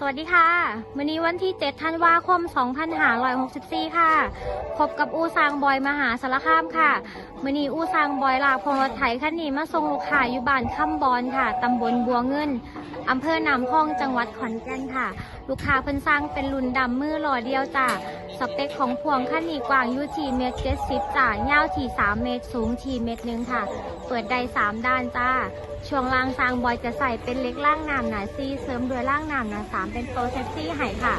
สวัสดีค่ะวันนี้วันที่ 7 ธันวาคม 2564 ค่ะ พบกับอูซางบอยมหาสารคามค่ะวันนี้อูซางบอยลาพงรถไถคันนี้มาส่งลูกค้าอยู่บ้านค่ำบอนค่ะ ตำบลบัวเงิน อำเภอหนามพองจังหวัดขอนแก่นค่ะ ลูกค้าเพิ่นสร้างเป็นรุ่นดำมือหล่อเดียวจ้ะสเปคของพวงคันนี้กว้างอยู่ที่เมตรเจ็ดสิบจ้ะยาวที่สามเมตร สูงที่เมตรหนึ่งค่ะ เปิดได้สามด้านจ้า ช่วงล่างสร้างบอยจะใส่เป็นเล็กล่างน้ำหนาซีเสริมด้วยล่างน้ำหนาสามเป็นโปรเซสซี่ไห้ค่ะ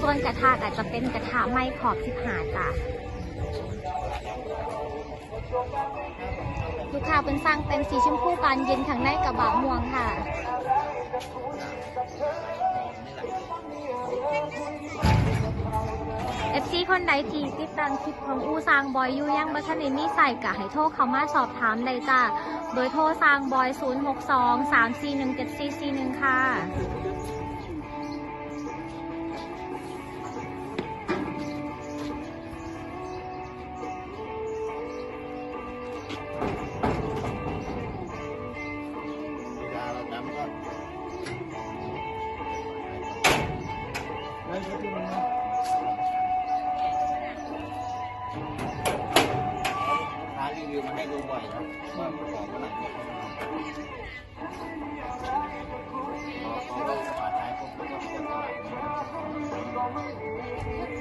ส่วนกระทะอาจจะเป็นกระทะไม้ขอบสิบหาจ้ะลูกค้าเป็นสร้างเป็นสีชมพูบานเย็นข้างในกระบะม่วงค่ะ คนใดที่ติดตามคลิปของอูซางบอยอยู่ยังบัทันได้มีใส่กะให้โทรเข้ามาสอบถามได้จ้าเบอร์โทรซางบอย 062 341 7441 ค่ะเวลา วิวมาให้ดูบ่อยนะว่าของเมื่อไหร่เนี่ยพอเขาก็ฝากขายปุ๊บแล้วก็กดตลาด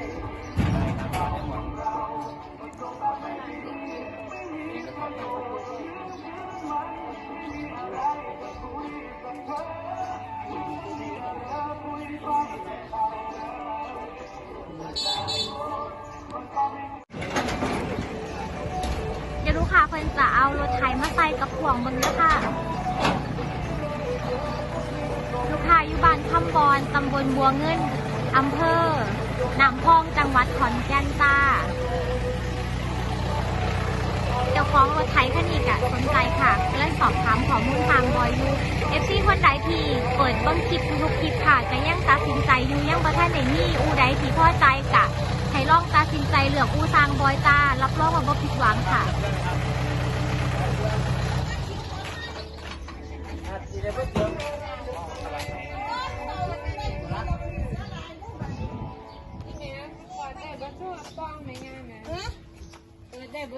ลูกค้าเพิ่นจะเอารถไถมาใส่กับพ่วงเบิ่งเด้ค่ะลูกค้าอยู่บ้านคำบอนตำบลบัวเงินอำเภอหนามพองจังหวัดขอนแก่นจ้าเจ้าของรถไถคันนี้กะสนใจค่ะเลยสอบถามข้อมูลทางบอยยูเอฟซีคนใดที่เปิดเบิ้งคลิปทุกคลิปค่ะก็ยังตัดสินใจอยู่ยังประท่านในนี่อูใดที่พอใจกะให้ลองตัดสินใจเหลือกอูซางบอยจ้ารับรองว่าบ่ผิดหวังค่ะ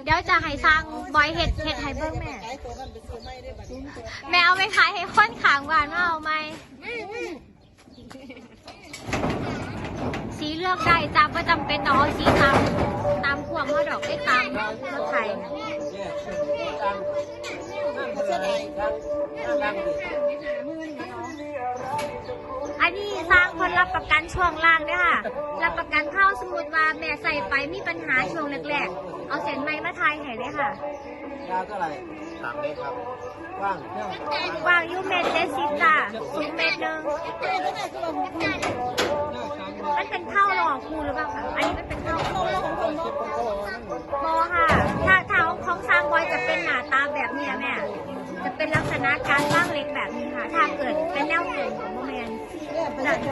เดี๋ยวจะให้สร้างบอยเห็ดเห็ดให้เบิ้งแม่ แม่เอาไปขายให้คนขางหวานมาเอาไหมสีเลือกได้จ้าประจำเป็นต้องเอาสีตามตามพวงเขาดอกได้ตามรถไถอันนี้สร้างคนรับประกันช่วงล่างด้วยค่ะ รับประกัน สมมติว่าแม่ใส่ไปมีปัญหาช่วงแรกๆ เอาเส้นไม้มาทายให้เลยค่ะยาวเท่าไหร่สามเมตรครับกว้างวางอยูเมตรเจ็ดสิบจ้ะสูงเมตรหนึ่งมันเป็นเท่าหล่อครูหรือเปล่าคะ อันนี้มันเป็นเท่าโมค่ะถ้าเ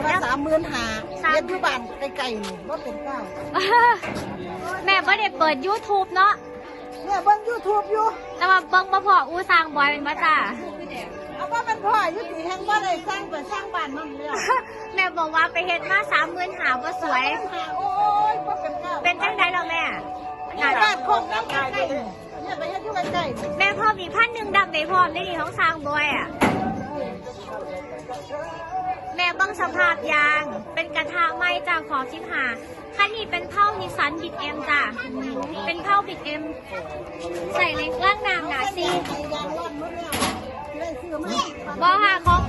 เนี่ยสามหมื่นหาเย็นที่บ้านไกลๆนี่รถเป็นเก้าแม่ไม่ได้เปิด YouTube เนาะเนี่ยเบิ่งยูทูบอยู่แต่ว่าเบิ้งมาพออู้สร้างบอยเป็นมาจ้าเอาว่ามันพ่ออยุติแห่งว่าได้สร้างไปสร้างบ้านนั่นเลยแม่บอกว่าไปเฮ็ดมาสามหมื่นหาว่าสวยโอ้ยบ่เป็นเก้าเป็นจังไดเราแม่เนี่ยบ้านโคกน้ำใกล้ๆนี่เนี่ยไปเฮ็ดอยู่ใกล้ๆนี่แม่พ่อมีพันหนึ่งดำในพร้อมได้ดีของสร้างบอยอะ แม่ต้องสภาพยาง เป็นกระทะไม้จากขอชิบหาคันนี้เป็นเท่านิสันบิดเอ็มจ้ะ เป็นเท่าบิดเอ็ม ใส่เล็กล่างน้ำหนาซีไอ้ยางร้อนหมดแล้วได้ซื้อมาบอค่ะของ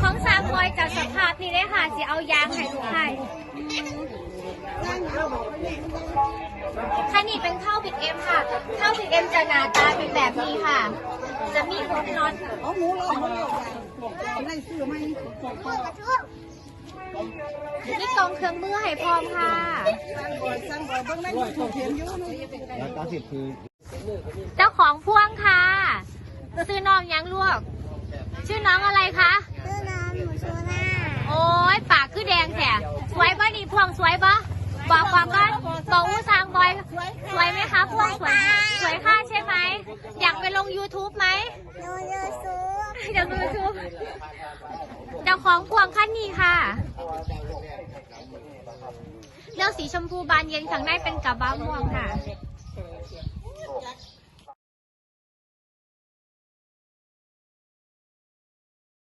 ของสางบอยจากสภาพนี่ได้ค่ะสิเอายางให้ คันนี้เป็นเท่าบิดเอ็มค่ะเท่าบิดเอ็มจะหนาตาเป็นแบบนี้ค่ะ จะมีหกน็อตเอหมูร้อนหมดแล้วได้ซื้อมนี่กองเครื่องมือให้พร้อมค่ะสร้างบ่อยสร้างบ่อยเบิ่งในยูทูบเห็นอยู่นี่แล้วเก้าสิบคือเจ้าของพ่วงค่ะ ซื้อน้องยังลวก ชื่อน้องอะไรคะ ชื่อน้ำหมูชูน่า โอ้ยปากคือแดงแฉะสวยปะนี่พวงสวยปะบอกความ บ้านบอกอู้ซางบอยสวยไหมคะพวงสวยสวยค่ะใช่ไหมอยากไปลง YouTube ไหมโยโย่ซูมเดี๋ยวดูชูเจ้าของพวงขั้นนี้ค่ะเลือกสีชมพูบานเย็นข้างในเป็นกระบะม่วงค่ะ